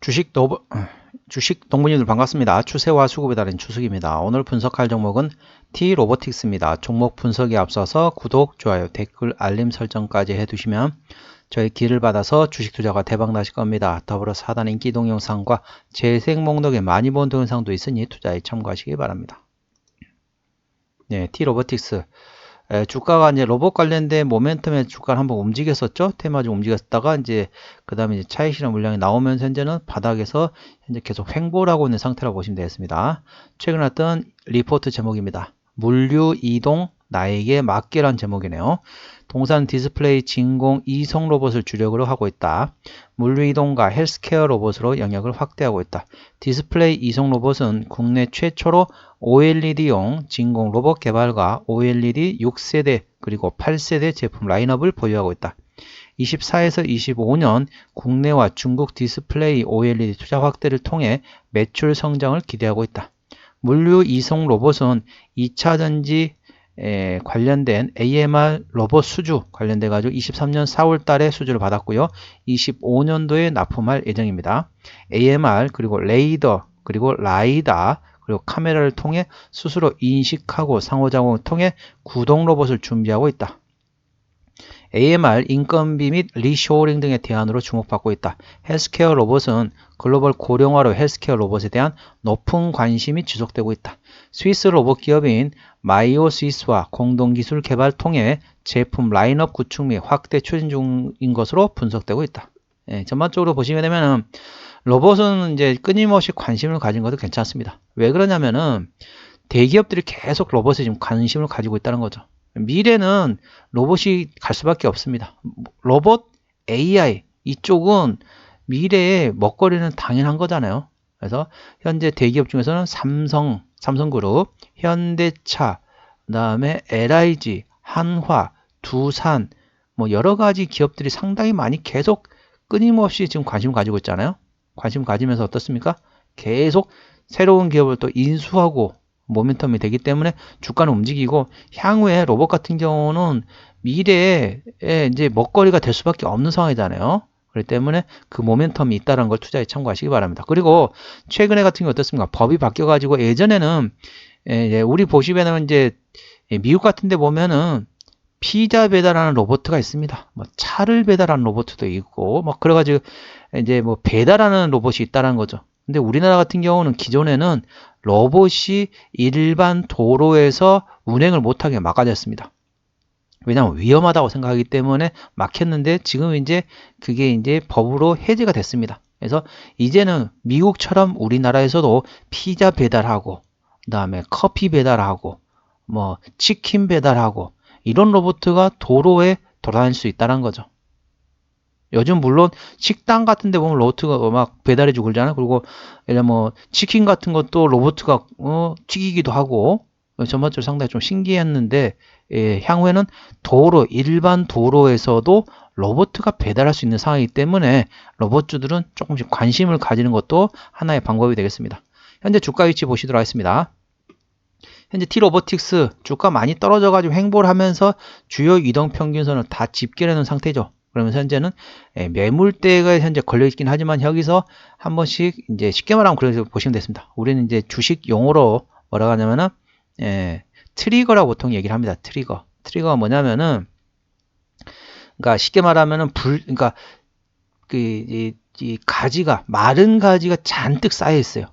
주식 노 주식 동문님들 반갑습니다. 추세와 수급에 따른 추석입니다. 오늘 분석할 종목은 T 로보틱스입니다. 종목 분석에 앞서서 구독, 좋아요, 댓글, 알림 설정까지 해두시면 저희 길을 받아서 주식 투자가 대박 나실 겁니다. 더불어 사단 인기 동영상과 재생 목록에 많이 본 동영상도 있으니 투자에 참고하시기 바랍니다. 네, T 로보틱스 에, 주가가 이제 로봇 관련된 모멘텀의 주가를 한번 움직였었죠. 테마 좀 움직였다가 이제 그 다음에 이제 차익 실현 물량이 나오면서 현재는 바닥에서 현재 계속 횡보를 하고 있는 상태라고 보시면 되겠습니다. 최근 왔던 리포트 제목입니다. 물류 이동 나에게 맡기란 제목이네요. 동산 디스플레이 진공 이성 로봇을 주력으로 하고 있다. 물류 이동과 헬스케어 로봇으로 영역을 확대하고 있다. 디스플레이 이성 로봇은 국내 최초로 OLED용 진공 로봇 개발과 OLED 6세대 그리고 8세대 제품 라인업을 보유하고 있다. 24에서 25년 국내와 중국 디스플레이 OLED 투자 확대를 통해 매출 성장을 기대하고 있다. 물류 이송 로봇은 2차전지 에, 관련된 AMR 로봇 수주 관련돼 가지고 23년 4월 달에 수주를 받았고요. 25년도에 납품할 예정입니다. AMR 그리고 레이더 그리고 라이다 그리고 카메라를 통해 스스로 인식하고 상호작용을 통해 구동 로봇을 준비하고 있다. AMR 인건비 및 리쇼링 등의 대안으로 주목받고 있다. 헬스케어 로봇은 글로벌 고령화로 헬스케어 로봇에 대한 높은 관심이 지속되고 있다. 스위스 로봇 기업인 마이오 스위스와 공동 기술 개발 통해 제품 라인업 구축 및 확대 추진 중인 것으로 분석되고 있다. 예, 전반적으로 보시게 되면은 로봇은 이제 끊임없이 관심을 가진 것도 괜찮습니다. 왜 그러냐면은 대기업들이 계속 로봇에 지금 관심을 가지고 있다는 거죠. 미래는 로봇이 갈 수밖에 없습니다. 로봇, AI 이쪽은 미래의 먹거리는 당연한 거잖아요. 그래서 현재 대기업 중에서는 삼성, 삼성그룹, 현대차, 그다음에 LIG, 한화, 두산 뭐 여러 가지 기업들이 상당히 많이 계속 끊임없이 지금 관심을 가지고 있잖아요. 관심 가지면서 어떻습니까? 계속 새로운 기업을 또 인수하고 모멘텀이 되기 때문에 주가는 움직이고 향후에 로봇 같은 경우는 미래에 이제 먹거리가 될 수밖에 없는 상황이잖아요. 그렇기 때문에 그 모멘텀이 있다는 걸 투자에 참고하시기 바랍니다. 그리고 최근에 같은 경우 어떻습니까? 법이 바뀌어가지고 예전에는 우리 보시면은 이제 미국 같은 데 보면은 피자 배달하는 로봇가 있습니다. 뭐 차를 배달하는 로봇도 있고, 뭐 그래가지고 이제 뭐 배달하는 로봇이 있다는 거죠. 근데 우리나라 같은 경우는 기존에는 로봇이 일반 도로에서 운행을 못하게 막아졌습니다. 왜냐하면 위험하다고 생각하기 때문에 막혔는데 지금 이제 그게 이제 법으로 해제가 됐습니다. 그래서 이제는 미국처럼 우리나라에서도 피자 배달하고 그다음에 커피 배달하고 뭐 치킨 배달하고 이런 로봇가 도로에 돌아다닐 수 있다는 거죠. 요즘 물론 식당 같은 데 보면 로봇가 막 배달해 주고 그러잖아요. 그리고 예를 뭐 치킨 같은 것도 로봇가 어, 튀기기도 하고 전반적으로 상당히 좀 신기했는데 예, 향후에는 도로 일반 도로에서도 로봇가 배달할 수 있는 상황이기 때문에 로봇주들은 조금씩 관심을 가지는 것도 하나의 방법이 되겠습니다. 현재 주가 위치 보시도록 하겠습니다. 현재 T로보틱스 주가 많이 떨어져 가지고 행보를 하면서 주요 이동 평균선을 다 집결해 놓은 상태죠. 그러면 현재는 예, 매물대가 현재 걸려 있긴 하지만 여기서 한 번씩 이제 쉽게 말하면 그래서 보시면 됐습니다. 우리는 이제 주식 용어로 뭐라고 하냐면은 예, 트리거라고 보통 얘기를 합니다. 트리거. 트리거가 뭐냐면은 그러니까 쉽게 말하면은 불 그러니까 그 이 이 가지가 마른 가지가 잔뜩 쌓여 있어요.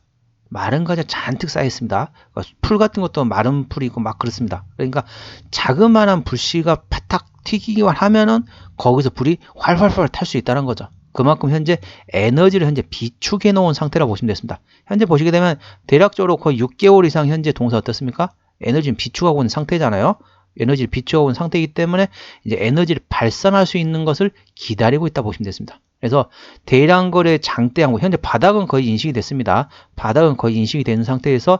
마른 가지가 잔뜩 쌓여 있습니다. 그러니까 풀 같은 것도 마른 풀이 있고 막 그렇습니다. 그러니까 자그마한 불씨가 파탁 튀기기만 하면은 거기서 불이 활활활 탈 수 있다는 거죠. 그만큼 현재 에너지를 현재 비축해 놓은 상태라고 보시면 되겠습니다. 현재 보시게 되면 대략적으로 거의 6개월 이상 현재 동사 어떻습니까? 에너지는 비축하고 있는 상태잖아요. 에너지를 비축하고 있는 상태이기 때문에 이제 에너지를 발산할 수 있는 것을 기다리고 있다 보시면 되겠습니다. 그래서 대량 거래 장대 양보 현재 바닥은 거의 인식이 됐습니다. 바닥은 거의 인식이 되는 상태에서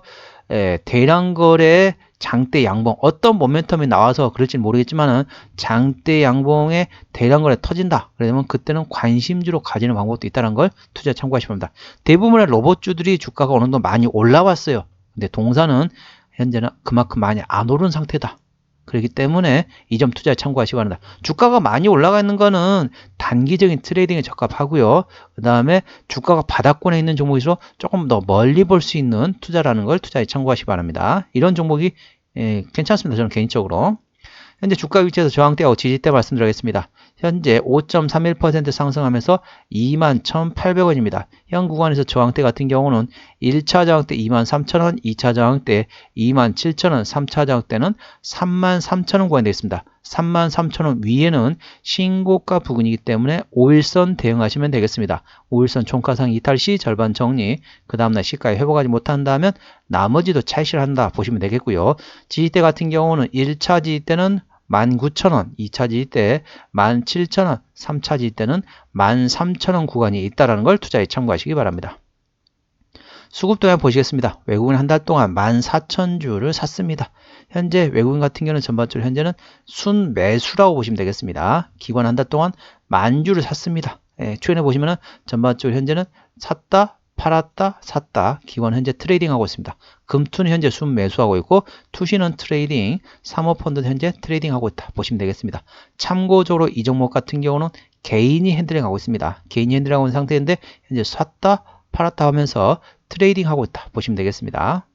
에, 대량 거래 장대 양봉 어떤 모멘텀이 나와서 그럴지 모르겠지만은 장대 양봉에 대량 거래 터진다. 그러면 그때는 관심주로 가지는 방법도 있다는 걸 투자 참고하시면 합니다. 대부분의 로봇주들이 주가가 어느 정도 많이 올라왔어요. 근데 동사는 현재는 그만큼 많이 안 오른 상태다. 그렇기 때문에 이 점 투자에 참고하시기 바랍니다. 주가가 많이 올라가 있는 거는 단기적인 트레이딩에 적합하고요. 그 다음에 주가가 바닥권에 있는 종목일수록 조금 더 멀리 볼 수 있는 투자라는 걸 투자에 참고하시기 바랍니다. 이런 종목이 예, 괜찮습니다. 저는 개인적으로. 현재 주가 위치에서 저항대하고 지지대 말씀드리겠습니다. 현재 5.31% 상승하면서 21,800원입니다. 현 구간에서 저항대 같은 경우는 1차 저항대 23,000원, 2차 저항대 27,000원, 3차 저항대는 33,000원 구간이 되겠습니다. 33,000원 위에는 신고가 부근이기 때문에 5일선 대응하시면 되겠습니다. 5일선 총가상 이탈 시 절반 정리, 그 다음날 시가에 회복하지 못한다면 나머지도 차익실한다 보시면 되겠고요. 지지대 같은 경우는 1차 지지대는 19,000원, 2차 지지대 17,000원, 3차 지지대는 13,000원 구간이 있다는 걸 투자에 참고하시기 바랍니다. 수급 동향 보시겠습니다. 외국인 한달 동안 14,000주를 샀습니다. 현재 외국인 같은 경우는 전반적으로 현재는 순 매수라고 보시면 되겠습니다. 기관 한 달 동안 만주를 샀습니다. 예, 추현해 보시면은 전반적으로 현재는 샀다, 팔았다, 샀다. 기관 현재 트레이딩 하고 있습니다. 금투는 현재 순 매수하고 있고 투시는 트레이딩, 사모펀드는 현재 트레이딩 하고 있다. 보시면 되겠습니다. 참고적으로 이 종목 같은 경우는 개인이 핸들링 하고 있습니다. 개인이 핸들링 하고 있는 상태인데 현재 샀다, 팔았다 하면서 트레이딩 하고 있다. 보시면 되겠습니다.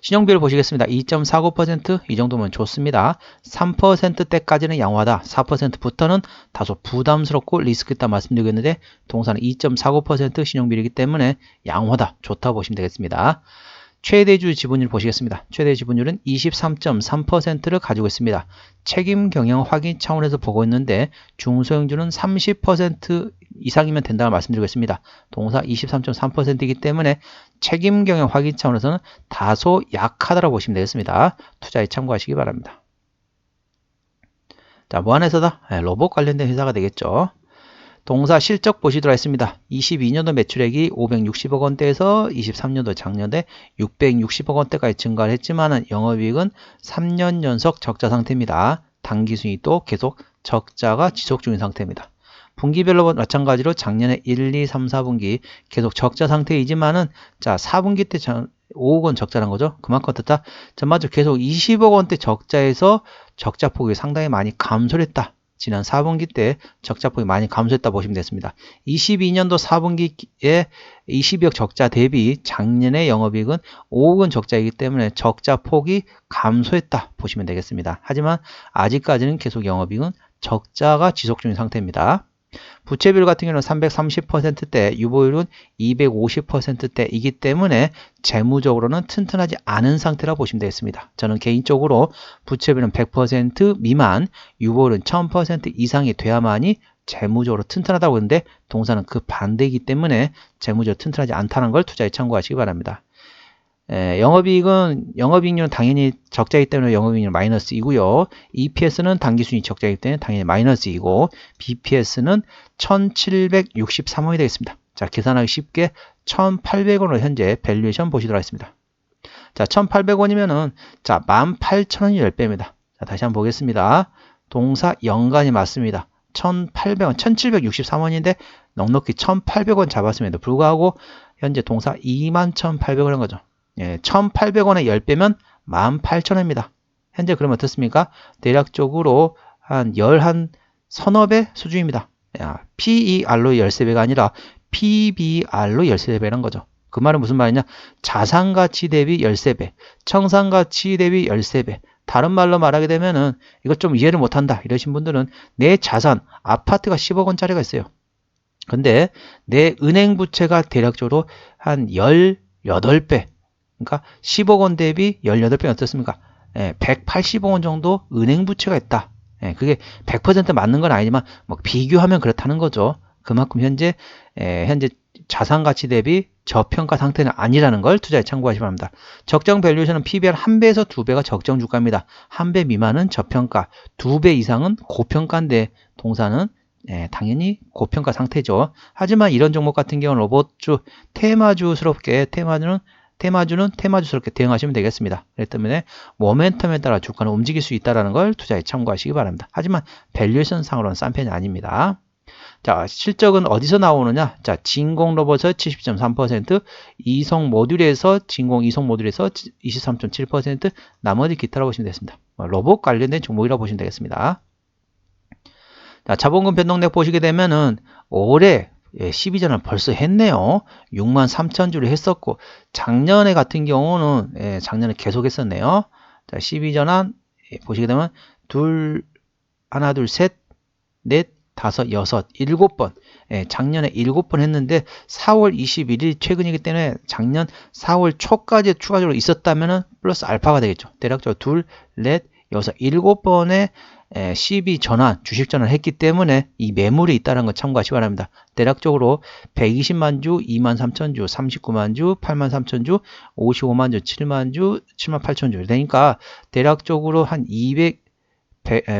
신용비율 보시겠습니다. 2.49%이 정도면 좋습니다. 3%대까지는 양호하다. 4%부터는 다소 부담스럽고 리스크 있다 말씀드리겠는데 동사는 2.49% 신용비율이기 때문에 양호하다. 좋다 보시면 되겠습니다. 최대주 지분율 보시겠습니다. 최대 지분율은 23.3%를 가지고 있습니다. 책임 경영 확인 차원에서 보고 있는데 중소형주는 30% 이상이면 된다고 말씀드리고 있습니다. 동사 23.3%이기 때문에 책임 경영 확인 차원에서는 다소 약하다고 보시면 되겠습니다. 투자에 참고하시기 바랍니다. 자, 뭐 하나에서다? 네, 로봇 관련된 회사가 되겠죠. 동사 실적 보시도록 했습니다. 22년도 매출액이 560억 원대에서 23년도 작년에 660억 원대까지 증가를 했지만 영업이익은 3년 연속 적자 상태입니다. 당기순이도 계속 적자가 지속 중인 상태입니다. 분기별로 마찬가지로 작년에 1, 2, 3, 4분기 계속 적자 상태이지만은 자 4분기 때 5억 원 적자란 거죠. 그만큼 어떻다? 전반적으로 계속 20억 원대 적자에서 적자 폭이 상당히 많이 감소를 했다. 지난 4분기 때 적자폭이 많이 감소했다 보시면 됐습니다. 22년도 4분기에 22억 적자 대비 작년의 영업이익은 5억은 적자이기 때문에 적자폭이 감소했다 보시면 되겠습니다. 하지만 아직까지는 계속 영업이익은 적자가 지속 중인 상태입니다. 부채비율 같은 경우는 330%대, 유보율은 250%대이기 때문에 재무적으로는 튼튼하지 않은 상태라 보시면 되겠습니다. 저는 개인적으로 부채비율은 100% 미만, 유보율은 1000% 이상이 돼야만이 재무적으로 튼튼하다고 하는데 동사는 그 반대이기 때문에 재무적으로 튼튼하지 않다는 걸 투자에 참고하시기 바랍니다. 에, 영업이익은 영업이익률은 당연히 적자이기 때문에 영업이익률 마이너스이고요. EPS는 당기순이 적자이기 때문에 당연히 마이너스이고 BPS는 1763원이 되겠습니다. 자, 계산하기 쉽게 1800원으로 현재 밸류에이션 보시도록 하겠습니다. 자, 1800원이면은 자, 18,000원이 10배입니다. 자, 다시 한번 보겠습니다. 동사 연간이 맞습니다. 1800원, 1763원인데 넉넉히 1800원 잡았음에도 불구하고 현재 동사 21,800원 한 거죠. 예, 1,800원에 10배면 18,000원입니다. 현재 그러면 어떻습니까? 대략적으로 한 10한 서너 배 수준입니다. 야, PER로 13배가 아니라 PBR로 13배라는 거죠. 그 말은 무슨 말이냐? 자산가치 대비 13배, 청산가치 대비 13배. 다른 말로 말하게 되면은 이것 좀 이해를 못한다 이러신 분들은 내 자산, 아파트가 10억 원짜리가 있어요. 근데 내 은행 부채가 대략적으로 한 18배, 그러니까 10억 원 대비 18배 어떻습니까? 예, 180억 원 정도 은행 부채가 있다. 예, 그게 100% 맞는 건 아니지만 뭐 비교하면 그렇다는 거죠. 그만큼 현재 예, 현재 자산 가치 대비 저평가 상태는 아니라는 걸 투자에 참고하시기 바랍니다. 적정 밸류에이션은 PBR 1배에서 2배가 적정 주가입니다. 1배 미만은 저평가, 2배 이상은 고평가인데 동사는 예, 당연히 고평가 상태죠. 하지만 이런 종목 같은 경우는 로봇주, 테마주스럽게 테마주는 테마주는 테마주스럽게 대응하시면 되겠습니다. 그렇기 때문에 모멘텀에 따라 주가는 움직일 수 있다는 걸 투자에 참고하시기 바랍니다. 하지만 밸류에이션 상으로는 싼 편이 아닙니다. 자, 실적은 어디서 나오느냐? 자, 진공 로봇에서 70.3%, 이송 모듈에서 진공 이송 모듈에서 23.7%, 나머지 기타라고 보시면 되겠습니다. 뭐, 로봇 관련된 종목이라고 보시면 되겠습니다. 자, 자본금 변동액 보시게 되면은 올해 예, 12전을 벌써 했네요. 6만 3천 주를 했었고 작년에 같은 경우는 예, 작년에 계속 했었네요. 자, 12전환 예, 보시게 되면 둘 하나 둘 셋 넷 다섯 여섯 일곱 번 예, 작년에 일곱 번 했는데 4월 21일 최근이기 때문에 작년 4월 초까지 추가적으로 있었다면은 플러스 알파가 되겠죠. 대략적으로 둘, 넷, 여섯, 일곱 번의 12 전환, 주식 전환을 했기 때문에 이 매물이 있다는 거 참고하시기 바랍니다. 대략적으로 120만 주, 2만 3천 주, 39만 주, 8만 3천 주, 55만 주, 7만 주, 7만 8천 주. 그러니까 대략적으로 한 200,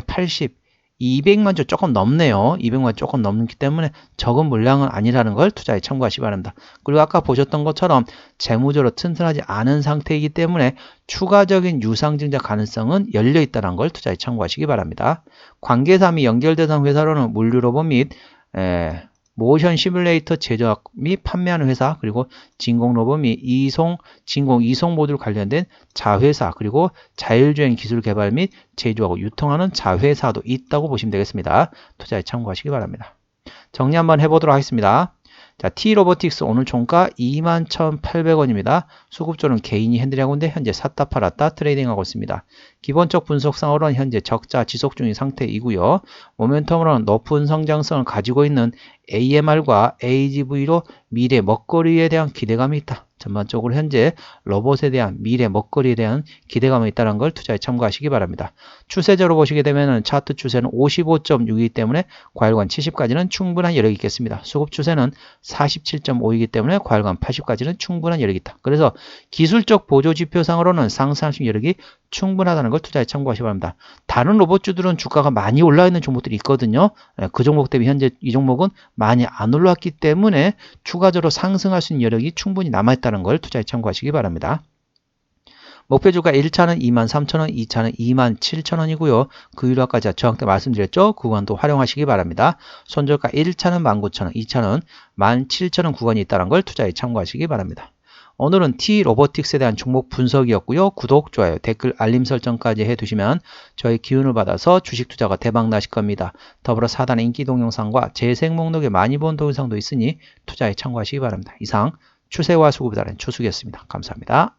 80, 200만 주 조금 넘네요. 200만 주 조금 넘기 때문에 적은 물량은 아니라는 걸 투자에 참고하시기 바랍니다. 그리고 아까 보셨던 것처럼 재무적으로 튼튼하지 않은 상태이기 때문에 추가적인 유상증자 가능성은 열려 있다는 걸 투자에 참고하시기 바랍니다. 관계사이 연결대상 회사로는 물류로봇 및 에, 모션 시뮬레이터 제작 및 판매하는 회사 그리고 진공 로봇 및 이송 진공 이송 모듈 관련된 자회사 그리고 자율주행 기술 개발 및 제조하고 유통하는 자회사도 있다고 보시면 되겠습니다. 투자에 참고하시기 바랍니다. 정리 한번 해보도록 하겠습니다. 자, T로보틱스 오늘 종가 21,800원입니다. 수급조는 개인이 핸들하고 있는데 현재 샀다 팔았다 트레이딩하고 있습니다. 기본적 분석상으로는 현재 적자 지속 중인 상태이고요. 모멘텀으로는 높은 성장성을 가지고 있는 AMR과 AGV로 미래 먹거리에 대한 기대감이 있다. 전반적으로 현재 로봇에 대한 미래 먹거리에 대한 기대감이 있다는 걸 투자에 참고하시기 바랍니다. 추세적으로 보시게 되면 차트 추세는 55.6이기 때문에 과열관 70까지는 충분한 여력이 있겠습니다. 수급 추세는 47.5이기 때문에 과열관 80까지는 충분한 여력이 있다. 그래서 기술적 보조 지표상으로는 상승하신 여력이 충분하다는 걸 투자에 참고하시기 바랍니다. 다른 로봇주들은 주가가 많이 올라 있는 종목들이 있거든요. 예, 그 종목 대비 현재 이 종목은 많이 안 올랐기 때문에 추가적으로 상승할 수 있는 여력이 충분히 남아있다 는 걸 투자에 참고하시기 바랍니다. 목표 주가 1차는 23,000원, 2차는 27,000원이고요. 그 아까 제가 저항 때 말씀드렸죠. 구간도 활용하시기 바랍니다. 손절가 1차는 19,000원, 2차는 17,000원 구간이 있다는 걸 투자에 참고하시기 바랍니다. 오늘은 T 로보틱스에 대한 종목 분석이었고요. 구독, 좋아요, 댓글, 알림 설정까지 해두시면 저희 기운을 받아서 주식 투자가 대박 나실 겁니다. 더불어 사단의 인기 동영상과 재생 목록에 많이 본 동영상도 있으니 투자에 참고하시기 바랍니다. 이상 추세와 수급에 따른 추수였습니다. 감사합니다.